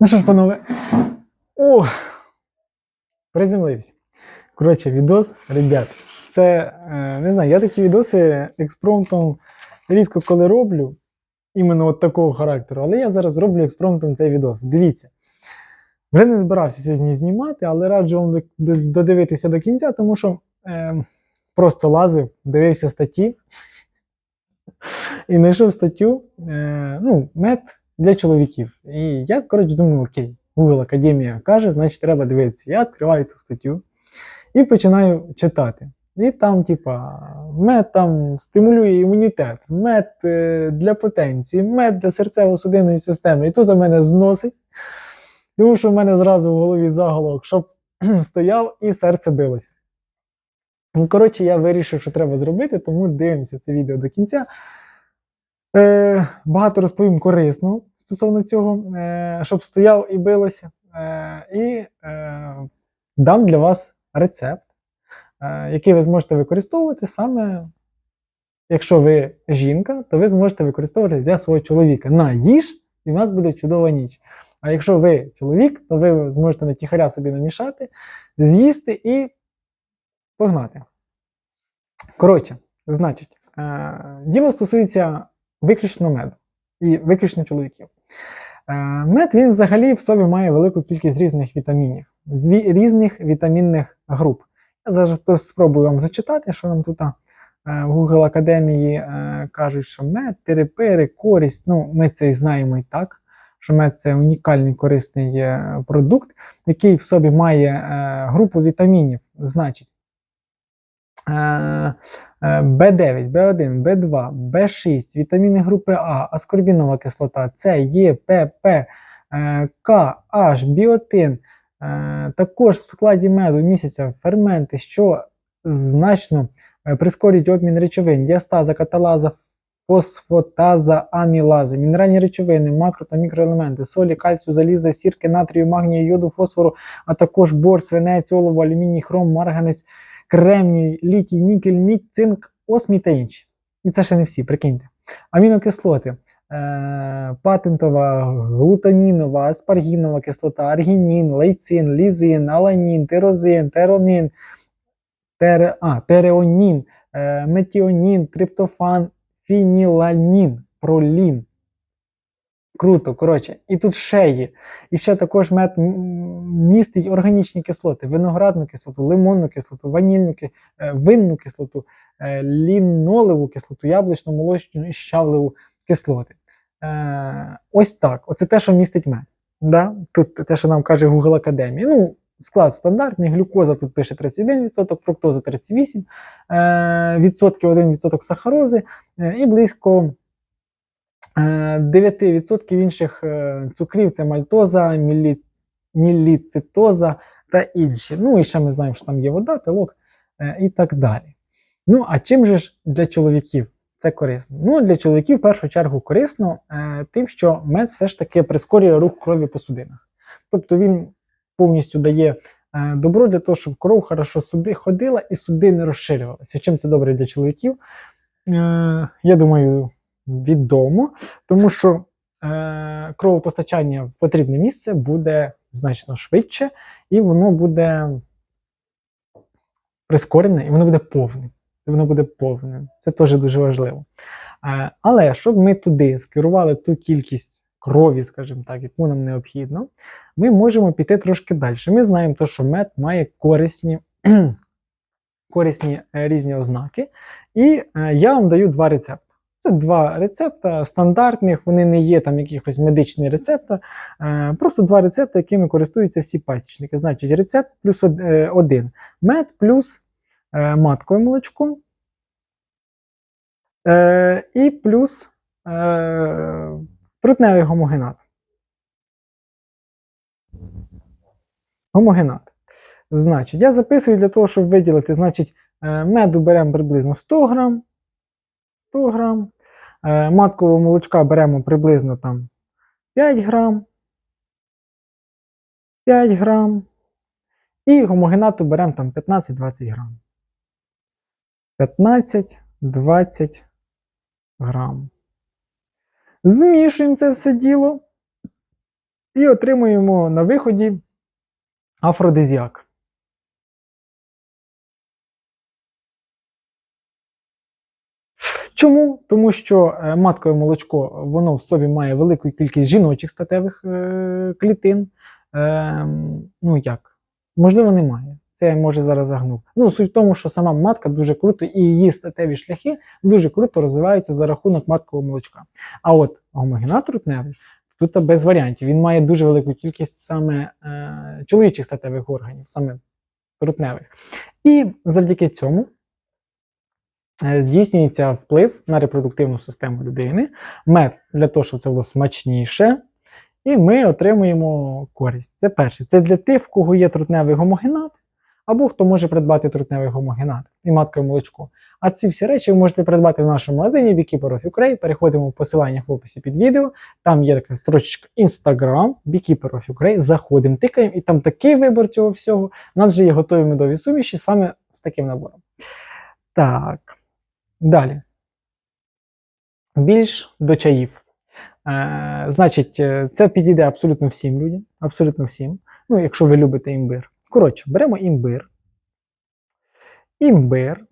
Ну що ж, панове. О! Приземлився. Коротше, відос, ребят. Це, е, не знаю, я такі відоси експромтом рідко коли роблю. Іменно от такого характеру. Але я зараз роблю експромтом цей відос. Дивіться. Вже не збирався сьогодні знімати, але раджу вам до- до- додивитися до кінця, тому що е, просто лазив, дивився статті і знайшов статтю е, ну, мед для чоловіків. І я, коротше, думаю, окей, Google Академія каже, значить, треба дивитися. Я відкриваю ту статтю і починаю читати. І там, типа, мед там стимулює імунітет, мед е, для потенції, мед для серцево-судинної системи. І тут у мене зносить. Тому що в мене зразу в голові заголовок, щоб стояв і серце билося. Коротше, я вирішив, що треба зробити, тому дивимося це відео до кінця. Е, багато розповім корисного стосовно цього, е, щоб стояв і билося. Е, і е, дам для вас рецепт, е, який ви зможете використовувати саме, якщо ви жінка, то ви зможете використовувати для свого чоловіка на їж, і в нас буде чудова ніч. А якщо ви чоловік, то ви зможете на тихаря собі намішати, з'їсти і погнати. Коротше, значить, е, діло стосується виключно меду і виключно чоловіків. Е, мед він взагалі в собі має велику кількість різних вітамінів, різних вітамінних груп. Я зараз спробую вам зачитати, що нам тут е, в Google Академії е, кажуть, що мед, перепири, користь. Ну, ми це і знаємо і так, що мед це унікальний корисний продукт, який в собі має групу вітамінів. Значить, е, е, B9, B1, B2, B6, вітаміни групи А, аскорбінова кислота, С, Е, П, П, е, К, H, біотин. Е, Також в складі меду містяться ферменти, що значно прискорюють обмін речовин, діастаза, каталаза, фосфотаза, амілази, мінеральні речовини, макро та мікроелементи, солі, кальцію, заліза, сірки, натрію, магнію, йоду, фосфору, а також бор, свинець, олово, алюміній, хром, марганець, кремній, літій, нікель, мідь, цинк, осмій та інші. І це ще не всі, прикиньте. Амінокислоти. Е, патентова, глутамінова, аспаргінова кислота, аргінін, лейцин, лізин, аланін, тирозин, теронин, тере, а, тереонін, е, метіонін, триптофан, фініланін, пролін. Круто, коротше, і тут ще є. І ще також мед містить органічні кислоти: виноградну кислоту, лимонну кислоту, ванільну, е, винну кислоту, е, лінолеву кислоту, яблучну, молочну і щавлеву кислоти. Е, ось так. Оце те, що містить мед. Да? Тут те, що нам каже Google Академія. Ну, склад стандартний, глюкоза тут пише 31%, фруктоза 38%, е, 1% сахарози і близько 9% інших е, цукрів це мальтоза, мілі, міліцитоза та інші. Ну і ще ми знаємо, що там є вода, пилок е, і так далі. Ну, а чим же ж для чоловіків це корисно? Ну, для чоловіків в першу чергу корисно е, тим, що мед все ж таки прискорює рух крові по судинах. Тобто він повністю дає е, добро для того, щоб кров хорошо суди ходила і судини розширювалися. Чим це добре для чоловіків? Е, я думаю, відомо, тому що е, кровопостачання в потрібне місце буде значно швидше, і воно буде прискорене, і воно буде повне. Воно буде повне. Це теж дуже важливо. Е, але щоб ми туди скерували ту кількість крові, скажімо так, яку нам необхідно, ми можемо піти трошки далі. Ми знаємо, то, що мед має корисні, корисні е, різні ознаки. І е, я вам даю два рецепти. Це два рецепта стандартних, вони не є там якихось медичні рецепти, е, просто два рецепти, якими користуються всі пасічники. Значить, рецепт плюс е, один. Мед плюс е, маткове молочко. І плюс трутневий гомогенат. Гомогенат. Значить, я записую для того, щоб виділити, значить, меду беремо приблизно 100 грам. 100 грам. Е, маткового молочка беремо приблизно там 5 грам. 5 грам. І гомогенату беремо там 15-20 грам. 15-20 грам. Змішуємо це все діло. І отримуємо на виході афродизіак. Чому? Тому що е, маткове молочко воно в собі має велику кількість жіночих статевих е, клітин. Е, ну як? Можливо, немає. Це я може зараз загнув. Ну, суть в тому, що сама матка дуже круто, і її статеві шляхи дуже круто розвиваються за рахунок маткового молочка. А от гомогенат трутневий тут без варіантів. Він має дуже велику кількість саме е, чоловічих статевих органів, саме трутневих. І завдяки цьому здійснюється вплив на репродуктивну систему людини. Мед для того, щоб це було смачніше. І ми отримуємо користь. Це перше. Це для тих, в кого є трутневий гомогенат, або хто може придбати трутневий гомогенат і маткове молочко. А ці всі речі ви можете придбати в нашому магазині Beekeeper Ukraine. Переходимо в посилання в описі під відео. Там є така строчка Instagram, Beekeeper Ukraine. Заходимо, тикаємо, і там такий вибір цього всього. У нас вже є готові медові суміші саме з таким набором. Так. Далі. Більш до чаїв. Е, Значить, е, це підійде абсолютно всім людям. Абсолютно всім. Ну, якщо ви любите імбир. Коротше, беремо імбир. Імбир.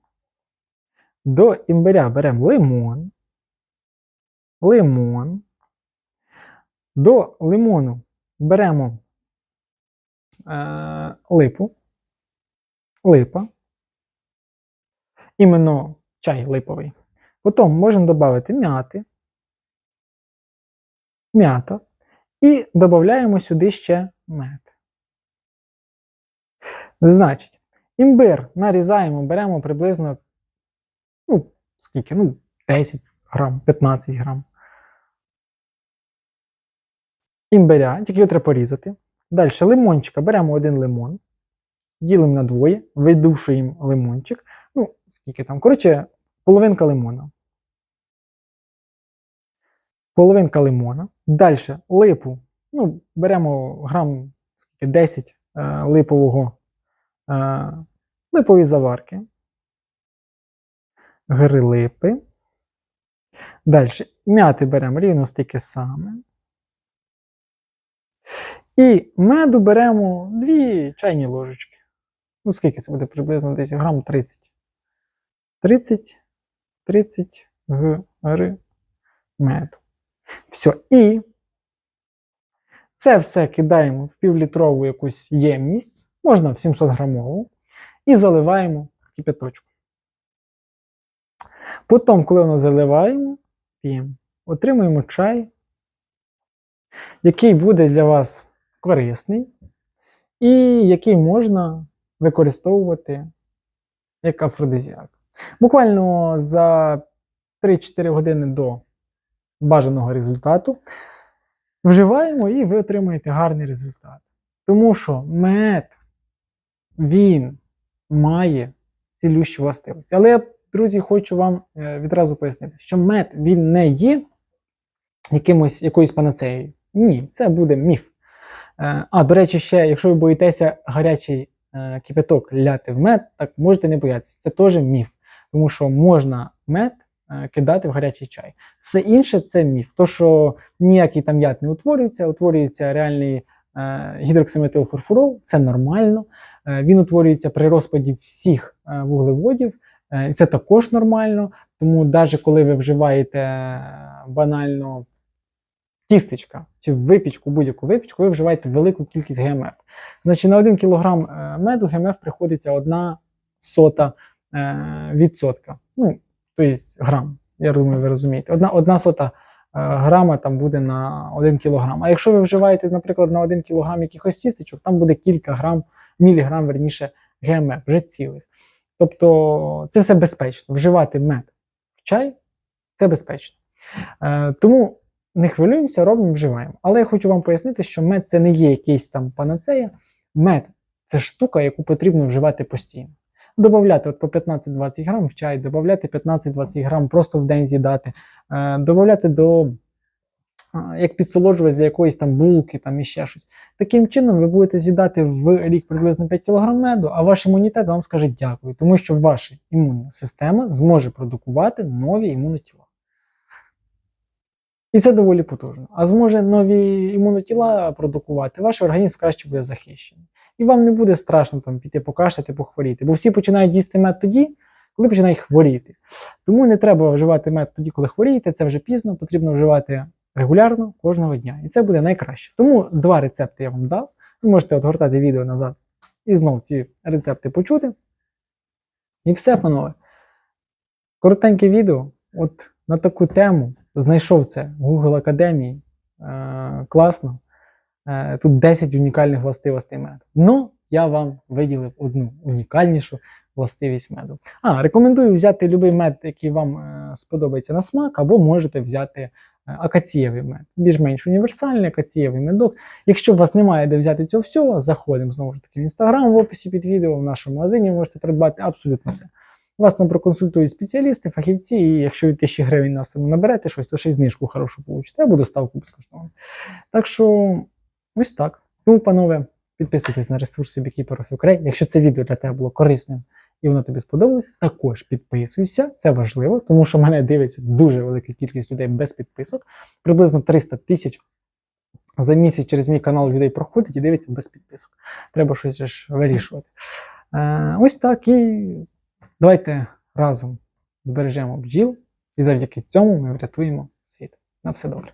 До імбиря беремо лимон. Лимон. До лимону беремо е, липу. Липа. Іменно чай липовий. Потім можемо додати м'яти. М'ята. І додаємо сюди ще мед. Значить, імбир нарізаємо, беремо приблизно, ну, скільки? Ну, 10 грам, 15 грам. Імбиря, тільки його треба порізати. Далі лимончика. Беремо один лимон, ділимо на двоє, видушуємо лимончик. Ну, скільки там? Коротше, половинка лимона. Половинка лимона. Далі липу. Ну, беремо грам скільки, 10 е, липового е, липові заварки. Гри липи. Далі м'яти беремо рівно стільки саме. І меду беремо 2 чайні ложечки. Ну, скільки це буде приблизно десь грам 30. 30, 30 гри меду. Все. І це все кидаємо в півлітрову якусь ємність, можна в 700 грамову, і заливаємо в кипяточку. Потім, коли воно заливаємо, п'ємо, отримуємо чай, який буде для вас корисний, і який можна використовувати як афродизіак. Буквально за 3-4 години до бажаного результату вживаємо і ви отримаєте гарний результат. Тому що мед, він має цілющі властивості. Але я, друзі, хочу вам е, відразу пояснити, що мед він не є якимось, якоюсь панацеєю. Ні, це буде міф. Е, А, до речі, ще, якщо ви боїтеся гарячий е, кипяток ляти в мед, так можете не боятися. Це теж міф. Тому що можна мед е, кидати в гарячий чай. Все інше це міф. То, що ніякий там яд не утворюється, утворюється реальний е, гідроксиметилфурфурол, це нормально. Е, він утворюється при розпаді всіх вуглеводів, це також нормально. Тому навіть коли ви вживаєте банально тістечка чи випічку, будь-яку випічку, ви вживаєте велику кількість ГМФ. Значить, на 1 кг е, меду ГМФ приходиться 1 сота відсотка. Ну, тобто грам. Я думаю, ви розумієте. Одна, одна сота е, грама там буде на 1 кг. А якщо ви вживаєте, наприклад, на 1 кг якихось тістечок, там буде кілька грам, міліграм, верніше, ГМФ, вже цілих. Тобто це все безпечно. Вживати мед в чай це безпечно. Е, тому не хвилюємося, робимо, вживаємо. Але я хочу вам пояснити, що мед це не є якийсь там панацея. Мед це штука, яку потрібно вживати постійно. Добавляти от по 15-20 грам в чай, додати 15-20 грам просто в день з'їдати, е, додати до як підсолоджувач для якоїсь там булки там і ще щось. Таким чином ви будете з'їдати в рік приблизно 5 кг меду, а ваш імунітет вам скаже дякую, тому що ваша імунна система зможе продукувати нові імунотіла. І це доволі потужно. А зможе нові імунотіла продукувати, ваш організм краще буде захищений. І вам не буде страшно там піти покашляти, похворіти. Бо всі починають їсти мед тоді, коли починають хворіти. Тому не треба вживати мед тоді, коли хворієте, це вже пізно, потрібно вживати регулярно кожного дня. І це буде найкраще. Тому два рецепти я вам дав. Ви можете отгортати відео назад і знов ці рецепти почути. І все, панове. Коротеньке відео. От на таку тему знайшов це в Google Академії. Е, класно. Е, тут 10 унікальних властивостей меду. Ну, я вам виділив одну унікальнішу властивість меду. А, рекомендую взяти будь-який мед, який вам е, сподобається на смак, або можете взяти е, акацієвий мед. Більш-менш універсальний акацієвий медок. Якщо у вас немає де взяти цього всього, заходимо знову ж таки в інстаграм в описі під відео, в нашому магазині можете придбати абсолютно все. Вас там проконсультують спеціалісти, фахівці, і якщо від 1000 гривень на суму наберете щось, то ще й знижку хорошу получите, або доставку безкоштовно. Так що, ось так. Тому, панове, підписуйтесь на ресурси Beekeeper of. Якщо це відео для тебе було корисним і воно тобі сподобалось, також підписуйся. Це важливо, тому що мене дивиться дуже велика кількість людей без підписок. Приблизно 300 тисяч за місяць через мій канал людей проходить і дивиться без підписок. Треба щось вирішувати. Е, ось так і давайте разом збережемо бджіл, і завдяки цьому ми врятуємо світ. На все добре.